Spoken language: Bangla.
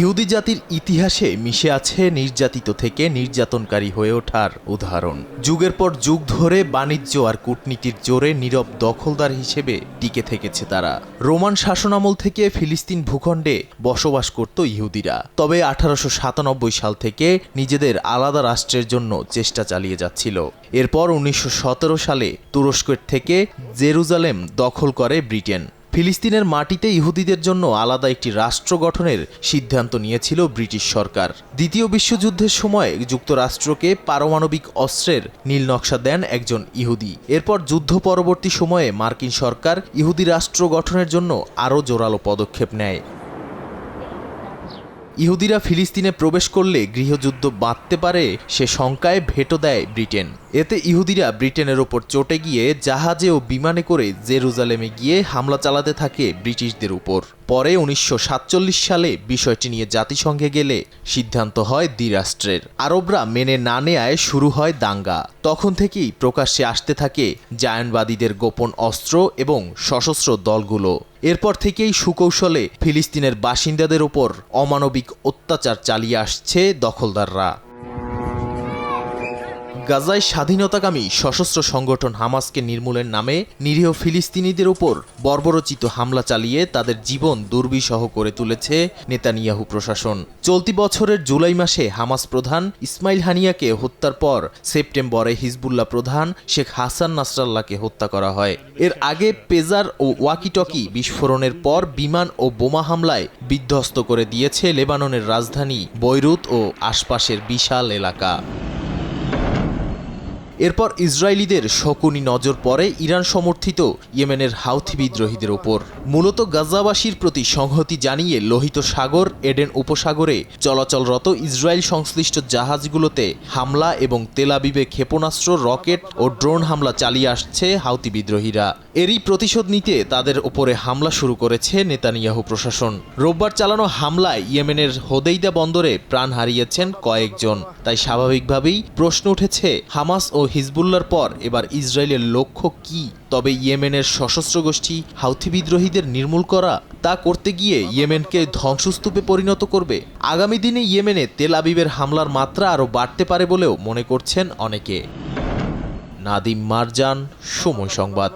ইহুদি জাতির ইতিহাসে মিশে আছে নির্যাতিত থেকে নির্যাতনকারী হয়ে ওঠার উদাহরণ। যুগের পর যুগ ধরে বাণিজ্য আর কূটনীতির জোরে নীরব দখলদার হিসেবে টিকে থেকেছে তারা। রোমান শাসনামল থেকে ফিলিস্তিন ভূখণ্ডে বসবাস করত ইহুদিরা। তবে আঠারোশো সাতানব্বই সাল থেকে নিজেদের আলাদা রাষ্ট্রের জন্য চেষ্টা চালিয়ে যাচ্ছিল। এরপর উনিশশো সতেরো সালে তুরস্কের থেকে জেরুজালেম দখল করে ব্রিটেন। ফিলিস্তিনের মাটিতে ইহুদিদের জন্য আলাদা একটি রাষ্ট্র গঠনের সিদ্ধান্ত নিয়েছিল ব্রিটিশ সরকার। দ্বিতীয় বিশ্বযুদ্ধের সময় যুক্তরাষ্ট্রকে পারমাণবিক অস্ত্রের নীল নকশা দেন একজন ইহুদি। এরপর যুদ্ধ পরবর্তী সময়ে মার্কিন সরকার ইহুদি রাষ্ট্র গঠনের জন্য আরও জোরালো পদক্ষেপ নেয়। ইহুদিরা ফিলিস্তিনে প্রবেশ করলে গৃহযুদ্ধ বাঁধতে পারে সে শঙ্কায় ভেটো দেয় ব্রিটেন। এতে ইহুদিরা ব্রিটেনের ওপর চটে গিয়ে জাহাজে ও বিমানে করে জেরুজালেমে গিয়ে হামলা চালাতে থাকে ব্রিটিশদের উপর। পরে উনিশশো সাতচল্লিশ সালে বিষয়টি নিয়ে জাতিসংঘে গেলে সিদ্ধান্ত হয় দ্বিরাষ্ট্রের। আরবরা মেনে না নেয়ায় শুরু হয় দাঙ্গা। তখন থেকেই প্রকাশ্যে আসতে থাকে জায়নবাদীদের গোপন অস্ত্র এবং সশস্ত্র দলগুলো। এরপর থেকেই সুকৌশলে ফিলিস্তিনের বাসিন্দাদের ওপর অমানবিক অত্যাচার চালিয়ে আসছে দখলদাররা। গাজায় স্বাধীনতাকামী সশস্ত্র সংগঠন হামাসকে নির্মূলের নামে নিরীহ ফিলিস্তিনিদের ওপর বর্বরচিত হামলা চালিয়ে তাদের জীবন দুর্বিষহ করে তুলেছে নেতানিয়াহু প্রশাসন। চলতি বছরের জুলাই মাসে হামাস প্রধান ইসমাইল হানিয়াকে হত্যার পর সেপ্টেম্বরে হিজবুল্লাহ প্রধান শেখ হাসান নাসরাল্লাহকে হত্যা করা হয়। এর আগে পেজার ও ওয়াকিটকি বিস্ফোরণের পর বিমান ও বোমা হামলায় বিধ্বস্ত করে দিয়েছে লেবাননের রাজধানী বৈরুত ও আশপাশের বিশাল এলাকা। এরপর ইসরায়েলিদের শকুনি নজর পড়ে ইরান সমর্থিত ইয়েমেনের হাউথি বিদ্রোহীদের ওপর। মূলত গাজাবাসীর প্রতি সংহতি জানিয়ে লোহিত সাগর, এডেন উপসাগরে চলাচলরত ইসরায়েল সংশ্লিষ্ট জাহাজগুলোতে হামলা এবং তেলাবিবে ক্ষেপণাস্ত্র, রকেট ও ড্রোন হামলা চালিয়ে আসছে হাউতি বিদ্রোহীরা। এরই প্রতিশোধ নিতে তাদের ওপরে হামলা শুরু করেছে নেতানিয়াহু প্রশাসন। রোববার চালানো হামলায় ইয়েমেনের হোদেইদা বন্দরে প্রাণ হারিয়েছেন কয়েকজন। তাই স্বাভাবিকভাবেই প্রশ্ন উঠেছে, হামাস ও হিজবুল্লার পর এবার ইসরায়েলের লক্ষ্য কি? তবে ইয়েমেনের সশস্ত্র গোষ্ঠী হাউথি বিদ্রোহীদের নির্মূল করা, তা করতে গিয়ে ইয়েমেনকে ধ্বংসস্তূপে পরিণত করবে। আগামী দিনে ইয়েমেনে তেল আবিবের হামলার মাত্রা আরও বাড়তে পারে বলেও মনে করছেন অনেকে। নাদিম মারজান, সময় সংবাদ।